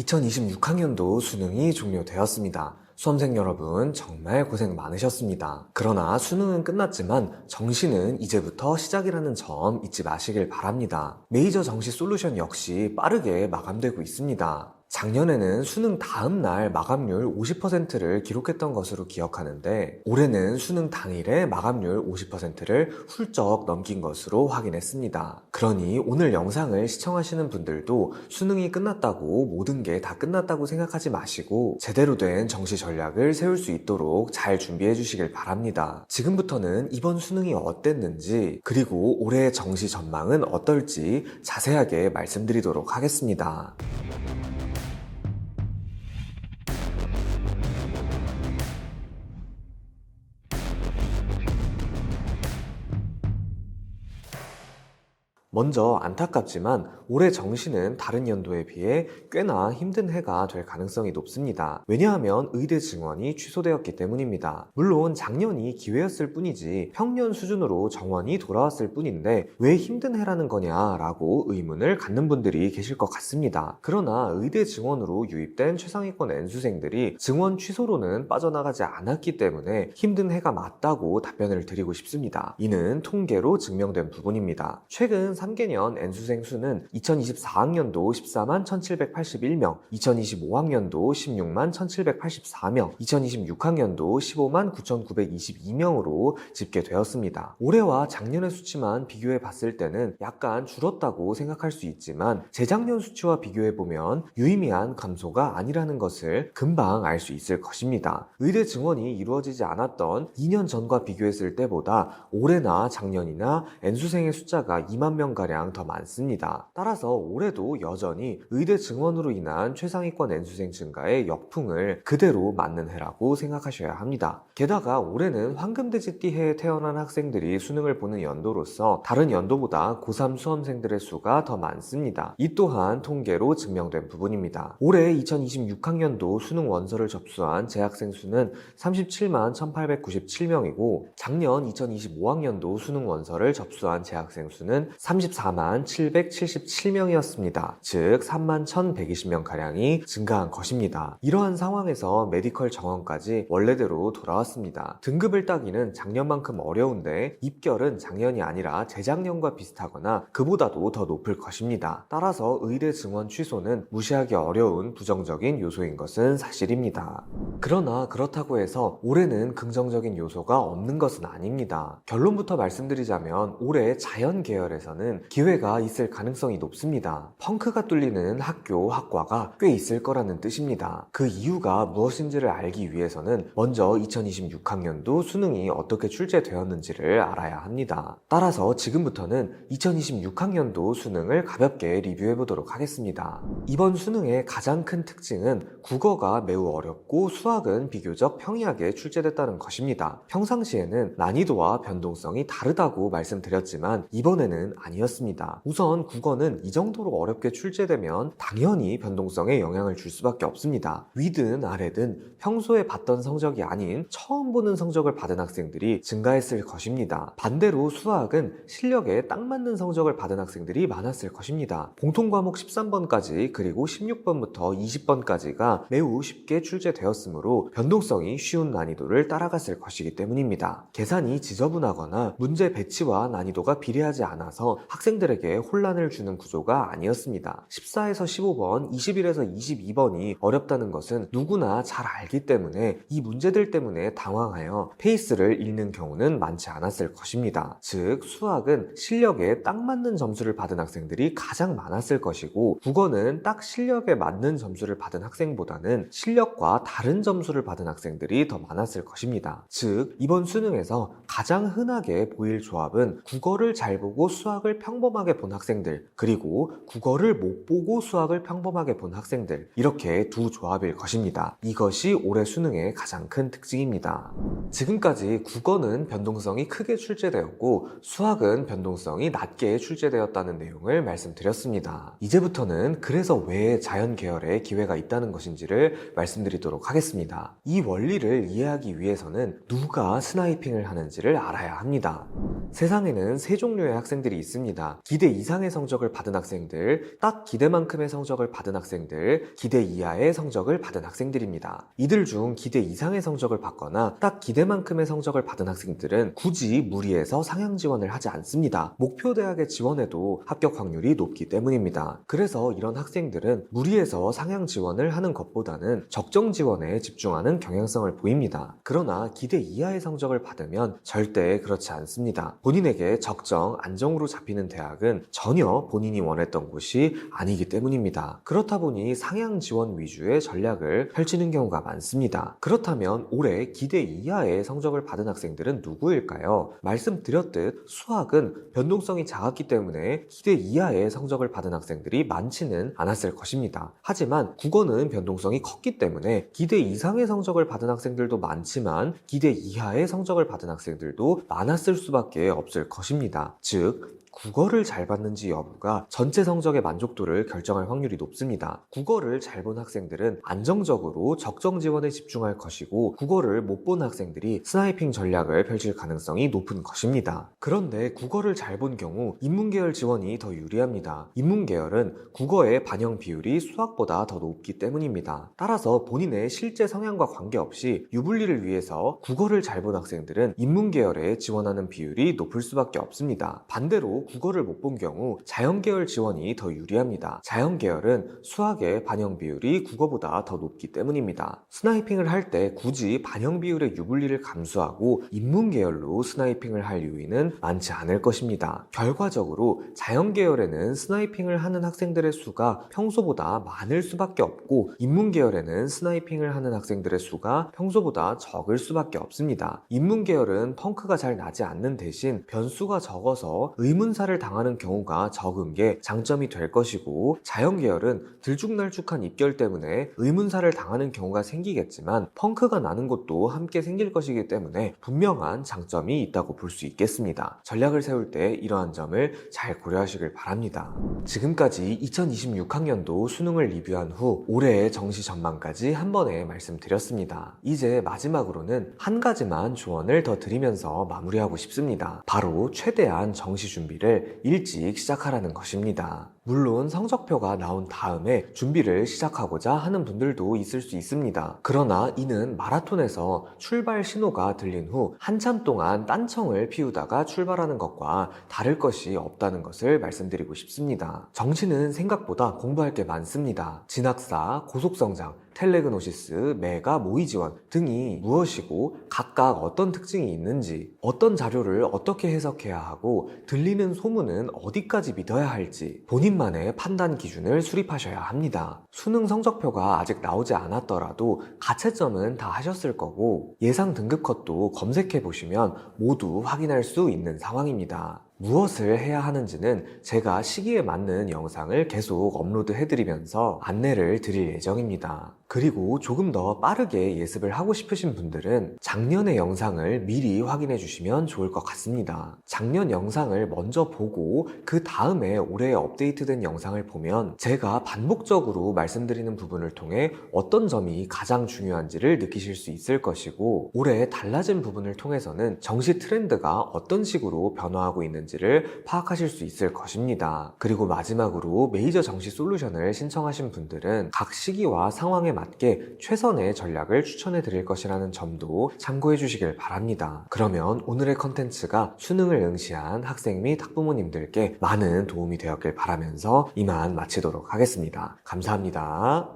2026학년도 수능이 종료되었습니다. 수험생 여러분 정말 고생 많으셨습니다. 그러나 수능은 끝났지만 정시는 이제부터 시작이라는 점 잊지 마시길 바랍니다. 메이저 정시 솔루션 역시 빠르게 마감되고 있습니다. 작년에는 수능 다음 날 마감률 50%를 기록했던 것으로 기억하는데 올해는 수능 당일에 마감률 50%를 훌쩍 넘긴 것으로 확인했습니다. 그러니 오늘 영상을 시청하시는 분들도 수능이 끝났다고 모든 게 다 끝났다고 생각하지 마시고 제대로 된 정시 전략을 세울 수 있도록 잘 준비해 주시길 바랍니다. 지금부터는 이번 수능이 어땠는지 그리고 올해의 정시 전망은 어떨지 자세하게 말씀드리도록 하겠습니다. 먼저 안타깝지만 올해 정시는 다른 연도에 비해 꽤나 힘든 해가 될 가능성이 높습니다. 왜냐하면 의대 증원이 취소되었기 때문입니다. 물론 작년이 기회였을 뿐이지 평년 수준으로 정원이 돌아왔을 뿐인데 왜 힘든 해라는 거냐라고 의문을 갖는 분들이 계실 것 같습니다. 그러나 의대 증원으로 유입된 최상위권 N수생들이 증원 취소로는 빠져나가지 않았기 때문에 힘든 해가 맞다고 답변을 드리고 싶습니다. 이는 통계로 증명된 부분입니다. 최근 3개년 N수생 수는 2024학년도 14만 1781명, 2025학년도 16만 1784명, 2026학년도 15만 9922명으로 집계되었습니다. 올해와 작년의 수치만 비교해 봤을 때는 약간 줄었다고 생각할 수 있지만 재작년 수치와 비교해 보면 유의미한 감소가 아니라는 것을 금방 알 수 있을 것입니다. 의대 증원이 이루어지지 않았던 2년 전과 비교했을 때보다 올해나 작년이나 N수생의 숫자가 2만 명 가량 더 많습니다. 따라서 올해도 여전히 의대 증원으로 인한 최상위권 N수생 증가의 역풍을 그대로 맞는 해라고 생각하셔야 합니다. 게다가 올해는 황금돼지띠 해에 태어난 학생들이 수능을 보는 연도로서 다른 연도보다 고3 수험생들의 수가 더 많습니다. 이 또한 통계로 증명된 부분입니다. 올해 2026학년도 수능 원서를 접수한 재학생 수는 37만 1897명이고 작년 2025학년도 수능 원서를 접수한 재학생 수는 34만 777명이었습니다. 즉 3만 1120명가량이 증가한 것입니다. 이러한 상황에서 메디컬 정원까지 원래대로 돌아왔습니다. 등급을 따기는 작년만큼 어려운데 입결은 작년이 아니라 재작년과 비슷하거나 그보다도 더 높을 것입니다. 따라서 의대 증원 취소는 무시하기 어려운 부정적인 요소인 것은 사실입니다. 그러나 그렇다고 해서 올해는 긍정적인 요소가 없는 것은 아닙니다. 결론부터 말씀드리자면 올해 자연 계열에서는 기회가 있을 가능성이 높습니다. 펑크가 뚫리는 학교, 학과가 꽤 있을 거라는 뜻입니다. 그 이유가 무엇인지를 알기 위해서는 먼저 2026학년도 수능이 어떻게 출제되었는지를 알아야 합니다. 따라서 지금부터는 2026학년도 수능을 가볍게 리뷰해 보도록 하겠습니다. 이번 수능의 가장 큰 특징은 국어가 매우 어렵고 수학은 비교적 평이하게 출제됐다는 것입니다. 평상시에는 난이도와 변동성이 다르다고 말씀드렸지만 이번에는 아니 었습니다. 우선 국어는 이 정도로 어렵게 출제되면 당연히 변동성에 영향을 줄 수밖에 없습니다. 위든 아래든 평소에 봤던 성적이 아닌 처음 보는 성적을 받은 학생들이 증가했을 것입니다. 반대로 수학은 실력에 딱 맞는 성적을 받은 학생들이 많았을 것입니다. 공통 과목 13번까지 그리고 16번부터 20번까지가 매우 쉽게 출제되었으므로 변동성이 쉬운 난이도를 따라갔을 것이기 때문입니다. 계산이 지저분하거나 문제 배치와 난이도가 비례하지 않아서 학생들에게 혼란을 주는 구조가 아니었습니다. 14에서 15번, 21에서 22번이 어렵다는 것은 누구나 잘 알기 때문에 이 문제들 때문에 당황하여 페이스를 잃는 경우는 많지 않았을 것입니다. 즉, 수학은 실력에 딱 맞는 점수를 받은 학생들이 가장 많았을 것이고, 국어는 딱 실력에 맞는 점수를 받은 학생보다는 실력과 다른 점수를 받은 학생들이 더 많았을 것입니다. 즉, 이번 수능에서 가장 흔하게 보일 조합은 국어를 잘 보고 수학을 평범하게 본 학생들, 그리고 국어를 못 보고 수학을 평범하게 본 학생들, 이렇게 두 조합일 것입니다. 이것이 올해 수능의 가장 큰 특징입니다. 지금까지 국어는 변동성이 크게 출제되었고, 수학은 변동성이 낮게 출제되었다는 내용을 말씀드렸습니다. 이제부터는 그래서 왜 자연 계열에 기회가 있다는 것인지를 말씀드리도록 하겠습니다. 이 원리를 이해하기 위해서는 누가 스나이핑을 하는지를 알아야 합니다. 세상에는 세 종류의 학생들이 있습니다. 합니다. 기대 이상의 성적을 받은 학생들, 딱 기대만큼의 성적을 받은 학생들, 기대 이하의 성적을 받은 학생들입니다. 이들 중 기대 이상의 성적을 받거나 딱 기대만큼의 성적을 받은 학생들은 굳이 무리해서 상향 지원을 하지 않습니다. 목표 대학에 지원해도 합격 확률이 높기 때문입니다. 그래서 이런 학생들은 무리해서 상향 지원을 하는 것보다는 적정 지원에 집중하는 경향성을 보입니다. 그러나 기대 이하의 성적을 받으면 절대 그렇지 않습니다. 본인에게 적정, 안정으로 잡히 는 대학은 전혀 본인이 원했던 곳이 아니기 때문입니다. 그렇다 보니 상향 지원 위주의 전략을 펼치는 경우가 많습니다. 그렇다면 올해 기대 이하의 성적을 받은 학생들은 누구일까요? 말씀드렸듯 수학은 변동성이 작았기 때문에 기대 이하의 성적을 받은 학생들이 많지는 않았을 것입니다. 하지만 국어는 변동성이 컸기 때문에 기대 이상의 성적을 받은 학생들도 많지만 기대 이하의 성적을 받은 학생들도 많았을 수밖에 없을 것입니다. 즉, 국어를 잘 받는지 여부가 전체 성적의 만족도를 결정할 확률이 높습니다. 국어를 잘 본 학생들은 안정적으로 적정 지원에 집중할 것이고 국어를 못 본 학생들이 스나이핑 전략을 펼칠 가능성이 높은 것입니다. 그런데 국어를 잘 본 경우 인문계열 지원이 더 유리합니다. 인문계열은 국어의 반영 비율이 수학보다 더 높기 때문입니다. 따라서 본인의 실제 성향과 관계없이 유불리를 위해서 국어를 잘 본 학생들은 인문계열에 지원하는 비율이 높을 수밖에 없습니다. 반대로 국어를 못 본 경우 자연계열 지원이 더 유리합니다. 자연계열은 수학의 반영 비율이 국어보다 더 높기 때문입니다. 스나이핑을 할 때 굳이 반영 비율의 유불리를 감수하고 인문계열로 스나이핑을 할 요인은 많지 않을 것입니다. 결과적으로 자연계열에는 스나이핑을 하는 학생들의 수가 평소보다 많을 수밖에 없고 인문계열에는 스나이핑을 하는 학생들의 수가 평소보다 적을 수밖에 없습니다. 인문계열은 펑크가 잘 나지 않는 대신 변수가 적어서 의문 사를 당하는 경우가 적은 게 장점이 될 것이고 자연계열은 들쭉날쭉한 입결 때문에 의문사를 당하는 경우가 생기겠지만 펑크가 나는 것도 함께 생길 것이기 때문에 분명한 장점이 있다고 볼 수 있겠습니다. 전략을 세울 때 이러한 점을 잘 고려하시길 바랍니다. 지금까지 2026학년도 수능을 리뷰한 후 올해의 정시 전망까지 한 번에 말씀드렸습니다. 이제 마지막으로는 한 가지만 조언을 더 드리면서 마무리하고 싶습니다. 바로 최대한 정시 준비를 일찍 시작하라는 것입니다. 물론 성적표가 나온 다음에 준비를 시작하고자 하는 분들도 있을 수 있습니다. 그러나 이는 마라톤에서 출발 신호가 들린 후 한참 동안 딴청을 피우다가 출발하는 것과 다를 것이 없다는 것을 말씀드리고 싶습니다. 정시는 생각보다 공부할 게 많습니다. 진학사, 고속성장, 텔레그노시스, 메가, 모의지원 등이 무엇이고 각각 어떤 특징이 있는지, 어떤 자료를 어떻게 해석해야 하고 들리는 소문은 어디까지 믿어야 할지 본인 만의 판단 기준을 수립하셔야 합니다. 수능 성적표가 아직 나오지 않았더라도 가채점은 다 하셨을 거고 예상 등급 컷도 검색해 보시면 모두 확인할 수 있는 상황입니다. 무엇을 해야 하는지는 제가 시기에 맞는 영상을 계속 업로드 해드리면서 안내를 드릴 예정입니다. 그리고 조금 더 빠르게 예습을 하고 싶으신 분들은 작년의 영상을 미리 확인해 주시면 좋을 것 같습니다. 작년 영상을 먼저 보고 그 다음에 올해 업데이트된 영상을 보면 제가 반복적으로 말씀드리는 부분을 통해 어떤 점이 가장 중요한지를 느끼실 수 있을 것이고 올해 달라진 부분을 통해서는 정시 트렌드가 어떤 식으로 변화하고 있는지를 파악하실 수 있을 것입니다. 그리고 마지막으로 메이저 정시 솔루션을 신청하신 분들은 각 시기와 상황에 맞게 최선의 전략을 추천해 드릴 것이라는 점도 참고해 주시길 바랍니다. 그러면 오늘의 컨텐츠가 수능을 응시한 학생 및 학부모님들께 많은 도움이 되었길 바라면서 이만 마치도록 하겠습니다. 감사합니다.